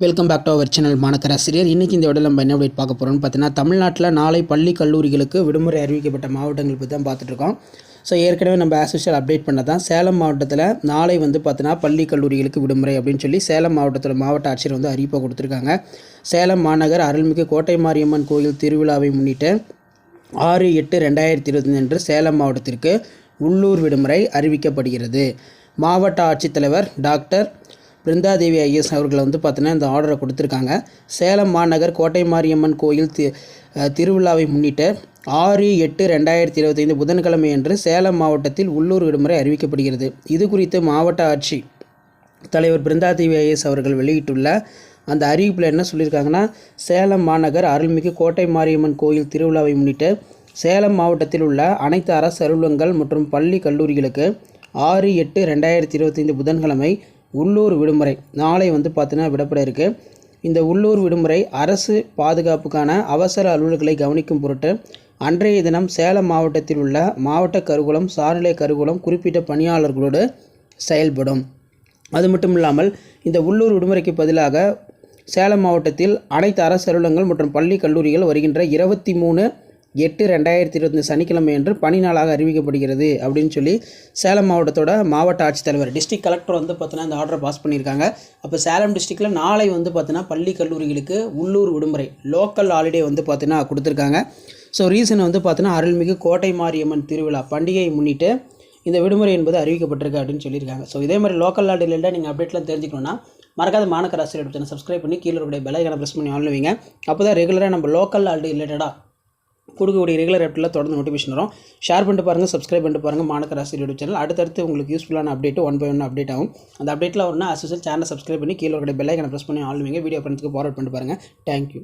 Welcome back to our channel மாணக்கராசிரியர் இன்றைக்கி இந்த விட நம்ம என்ன அப்டேட் பார்க்க போகிறோம்னு பார்த்தீங்கன்னா தமிழ்நாட்டில் நாளை பள்ளி கல்லூரிகளுக்கு விடுமுறை அறிவிக்கப்பட்ட மாவட்டங்கள் பற்றி தான் பார்த்துட்ருக்கோம் ஸோ ஏற்கனவே நம்ம ஆஸ்யூஷுவல் அப்டேட் பண்ண தான். சேலம் மாவட்டத்தில் நாளை வந்து பார்த்தீங்கன்னா பள்ளி கல்லூரிகளுக்கு விடுமுறை அப்படின்னு சொல்லி சேலம் மாவட்டத்தில் மாவட்ட ஆட்சியர் வந்து அறிவிப்பை கொடுத்துருக்காங்க. சேலம் மாநகர் அருள்மிகு கோட்டை மாரியம்மன் கோயில் திருவிழாவை முன்னிட்டு ஆறு எட்டு ரெண்டாயிரத்தி இருபத்தி அன்று சேலம் மாவட்டத்திற்கு உள்ளூர் விடுமுறை அறிவிக்கப்படுகிறது. மாவட்ட ஆட்சித்தலைவர் டாக்டர் பிருந்தாதேவி ஐஎஸ் அவர்களை வந்து பார்த்தீங்கன்னா இந்த ஆர்டரை கொடுத்துருக்காங்க. சேலம் மாநகர் கோட்டை மாரியம்மன் கோயில் தி திருவிழாவை முன்னிட்டு ஆறு எட்டு ரெண்டாயிரத்தி இருபத்தைந்து புதன்கிழமை அன்று சேலம் மாவட்டத்தில் உள்ளூர் விடுமுறை அறிவிக்கப்படுகிறது. இது குறித்து மாவட்ட ஆட்சி தலைவர் பிருந்தாதேவி ஐஎஸ் அவர்கள் வெளியிட்டுள்ள அந்த அறிவிப்பில் என்ன சொல்லியிருக்காங்கன்னா சேலம் மாநகர் அருள்மிகு கோட்டை மாரியம்மன் கோயில் திருவிழாவை முன்னிட்டு சேலம் மாவட்டத்தில் உள்ள அனைத்து அரசு அலுவலகங்கள் மற்றும் பள்ளி கல்லூரிகளுக்கு ஆறு எட்டு ரெண்டாயிரத்தி இருபத்தைந்து புதன்கிழமை உள்ளூர் விடுமுறை. நாளை வந்து பார்த்தீங்கன்னா விடப்பட இருக்கு. இந்த உள்ளூர் விடுமுறை அரசு பாதுகாப்புக்கான அவசர அலுவல்களை கவனிக்கும் பொருட்டு அன்றைய தினம் சேலம் மாவட்டத்தில் உள்ள மாவட்ட கருகுலம் சார்நிலை கருகுலம் குறிப்பிட்ட பணியாளர்களோடு செயல்படும். அது மட்டும் இல்லாமல் இந்த உள்ளூர் விடுமுறைக்கு பதிலாக சேலம் மாவட்டத்தில் அனைத்து அரசு அலுவலகங்கள் மற்றும் பள்ளி கல்லூரிகள் வருகின்ற இருபத்தி மூணு எட்டு ரெண்டாயிரத்தி இருபத்தி சனிக்கிழமை அன்று பணி நாளாக அறிவிக்கப்படுகிறது அப்படின்னு சொல்லி சேலம் மாவட்டத்தோட மாவட்ட ஆட்சித்தலைவர் டிஸ்ட்ரிக்ட் கலெக்டர் வந்து பார்த்தீங்கன்னா இந்த ஆர்டரை பாஸ் பண்ணியிருக்காங்க. அப்போ சேலம் டிஸ்ட்ரிக்டில் நாளை வந்து பார்த்தீங்கன்னா பள்ளி கல்லூரிகளுக்கு உள்ளூர் விடுமுறை லோக்கல் ஹாலிடே வந்து பார்த்தீங்கன்னா கொடுத்துருக்காங்க. ஸோ ரீசன் வந்து பார்த்தீங்கன்னா அருள்மிகு கோட்டை மாரியம்மன் திருவிழா பண்டிகையை முன்னிட்டு இந்த விடுமுறை என்பது அறிவிக்கப்பட்டிருக்கு அப்படின்னு சொல்லியிருக்காங்க. ஸோ இதே மாதிரி லோக்கல் ஹாலிடேல நீங்கள் அப்டேட்லாம் தெரிஞ்சுக்கணும்னா மறக்காத மாநகர ஆசிரியர் சப்ஸ்கிரைப் பண்ணி கீழே இருக்கக்கூடிய பெல்லைக்கான ப்ரெஸ் பண்ணி ஆன் அப்போ தான் ரெகுலராக நம்ம லோக்கல் ஆல்டு ரிலேட்டடாக கொடுக்கக்கூடிய ரெகுலர் அப்டேட்டில் தொடர்ந்து நோட்டிஃபிகேஷன் வரும். ஷேர் பண்ணிட்டு பாருங்கள் சப்ஸ்கிரைப் பண்ணிட்டு பாருங்கள் மாணக்கராசி யூடியூப் சேனல் அடுத்தடுத்து உங்களுக்கு யூஸ்ஃபுல்லான update one by one update ஆகும். அந்த அப்டேட்டில் வரணும் அசோசியல் சேனல் சப்ஸ்கிரைப் பண்ணி கீழே இருக்கிற பெல்லைக்கான ப்ரெஸ் பண்ணி ஆளுவீங்க வீடியோ பண்ணுறதுக்கு ஃபார்வர்ட் பண்ணிட்டு பாருங்கள் தேங்க்யூ